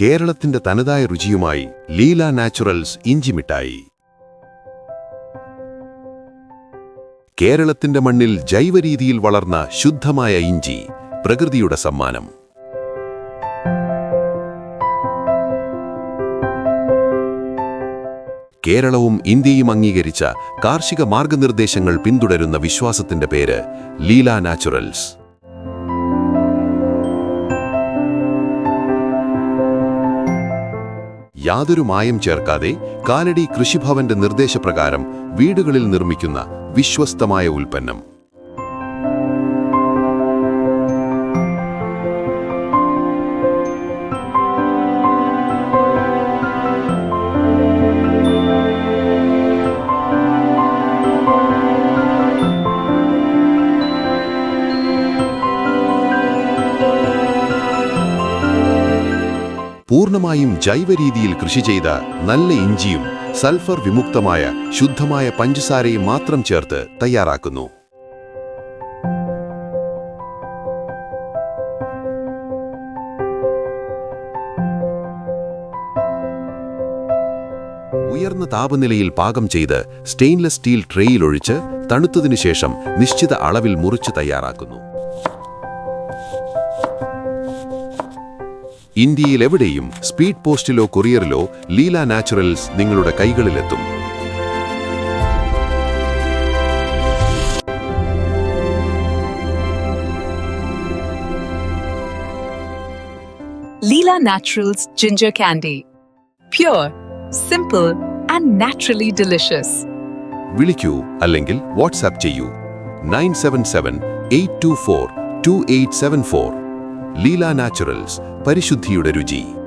കേരളത്തിന്റെ തനതായ രുചിയുമായി ലീല നാച്ചുറൽസ് ഇഞ്ചി മിഠായി. കേരളത്തിന്റെ മണ്ണിൽ ജൈവരീതിയിൽ വളർന്ന ശുദ്ധമായ ഇഞ്ചി പ്രകൃതിയുടെ സമ്മാനം. കേരളവും ഇന്ത്യയും അംഗീകരിച്ച കാർഷിക മാർഗനിർദ്ദേശങ്ങൾ പിന്തുടരുന്ന വിശ്വാസത്തിന്റെ പേര് ലീല നാച്ചുറൽസ്. യാതൊരു മായം ചേർക്കാതെ കാലടി കൃഷിഭവന്റെ നിർദ്ദേശപ്രകാരം വീടുകളിൽ നിർമ്മിക്കുന്ന വിശ്വസ്തമായ ഉൽപ്പന്നം. പൂർണമായും ജൈവ രീതിയിൽ കൃഷി ചെയ്ത നല്ല ഇഞ്ചിയും സൾഫർ വിമുക്തമായ ശുദ്ധമായ പഞ്ചസാരയും മാത്രം ചേർത്ത് തയ്യാറാക്കുന്നു. ഉയർന്ന താപനിലയിൽ പാകം ചെയ്ത് സ്റ്റെയിൻലെസ് സ്റ്റീൽ ട്രേയിൽ ഒഴിച്ച് തണുത്തതിനു ശേഷം നിശ്ചിത അളവിൽ മുറിച്ച് തയ്യാറാക്കുന്നു. ഇന്ത്യയിൽ എവിടെയും സ്പീഡ് പോസ്റ്റിലോ കൊറിയറിലോ ലീല നാച്ചുറൽസ് നിങ്ങളുടെ കൈകളിലെത്തും Leela Naturals Ginger Candy. Pure, simple, and naturally delicious. വിളിക്കൂ അല്ലെങ്കിൽ വാട്സാപ്പ് ചെയ്യൂ nine seven seven eight two four two eight seven four Leela naturals പരിശുദ്ധിയുടെ രുചി.